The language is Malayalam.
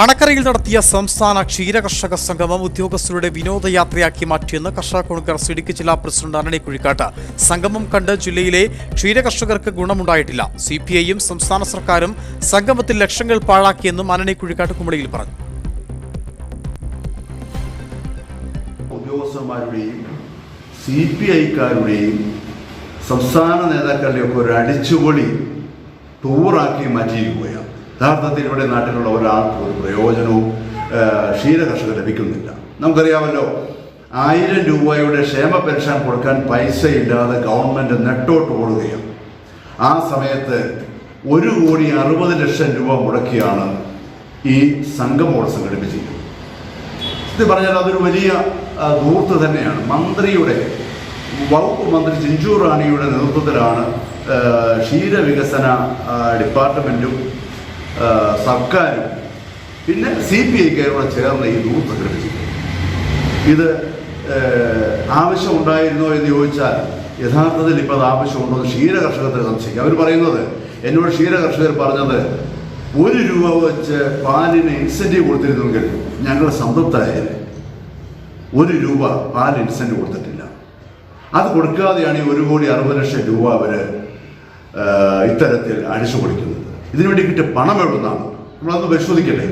അണക്കരയിൽ നടത്തിയ സംസ്ഥാന ക്ഷീരകർഷക സംഗമം ഉദ്യോഗസ്ഥരുടെ വിനോദയാത്രയാക്കി മാറ്റിയെന്ന് കർഷക കോൺഗ്രസ് ഇടുക്കി ജില്ലാ പ്രസിഡന്റ് അരണി കുഴിക്കാട്ട്. സംഗമം കണ്ട് ജില്ലയിലെ ക്ഷീരകർഷകർക്ക് ഗുണമുണ്ടായിട്ടില്ല. സി പി ഐയും സംസ്ഥാന സർക്കാരും സംഗമത്തിൽ ലക്ഷങ്ങൾ പാഴാക്കിയെന്നും അരണി കുഴിക്കാട്ട് കുമളിയിൽ പറഞ്ഞു. സംസ്ഥാന നേതാക്കളുടെയും ഒക്കെ ഒരു അടിച്ചുപൊളി ടൂറാക്കി മാറ്റിയിരിക്കുകയാണ്. യഥാർത്ഥത്തിൽ ഇവിടെ നാട്ടിലുള്ള ഒരാൾക്കും ഒരു പ്രയോജനവും ക്ഷീരകർഷകർ ലഭിക്കുന്നില്ല. നമുക്കറിയാമല്ലോ ആയിരം രൂപയുടെ ക്ഷേമ പെൻഷൻ കൊടുക്കാൻ പൈസയില്ലാതെ ഗവൺമെന്റ് നെട്ടോട്ട് ഓടുകയാണ്. ആ സമയത്ത് ഒരു കോടി അറുപത് ലക്ഷം രൂപ മുടക്കിയാണ് ഈ സംഘം ഓട് സംഘടിപ്പിച്ചിരിക്കുന്നത് ഇത് പറഞ്ഞാൽ അതൊരു വലിയ ദൂർത്ത് തന്നെയാണ്. മന്ത്രിയുടെ വകുപ്പ് മന്ത്രി ചിഞ്ചു റാണിയുടെ നേതൃത്വത്തിലാണ് ക്ഷീരവികസന ഡിപ്പാർട്ട്മെന്റും സർക്കാരും പിന്നെ സി പി ഐക്കാരും കൂടെ ചേർന്ന് ഈ നൂറ് സംഘടിപ്പിച്ചിരിക്കുന്നത് ഇത് ആവശ്യമുണ്ടായിരുന്നോ എന്ന് ചോദിച്ചാൽ യഥാർത്ഥത്തിൽ ഇപ്പോൾ അത് ആവശ്യമുണ്ടോ എന്ന് ക്ഷീരകർഷകത്തിന് സംശയിക്കും അവർ പറയുന്നത് എന്നോട് ക്ഷീരകർഷകർ പറഞ്ഞത് ഒരു രൂപ വെച്ച് പാലിന് ഇൻസെന്റീവ് കൊടുത്തിരുന്നെങ്കിൽ ഞങ്ങൾ സംതൃപ്തരായത് ഒരു രൂപ പാൽ ഇൻസെന്റീവ് കൊടുത്തിട്ടില്ല. അത് കൊടുക്കാതെയാണ് ഈ ഒരു കോടി അറുപത് ലക്ഷം രൂപ അവർ ഇത്തരത്തിൽ അടിച്ചു കൊടുക്കുന്നത് ഇതിനുവേണ്ടി കിട്ടിയ പണം എവിടുന്നാണ് നമ്മളതൊന്ന് പരിശോധിക്കട്ടെ?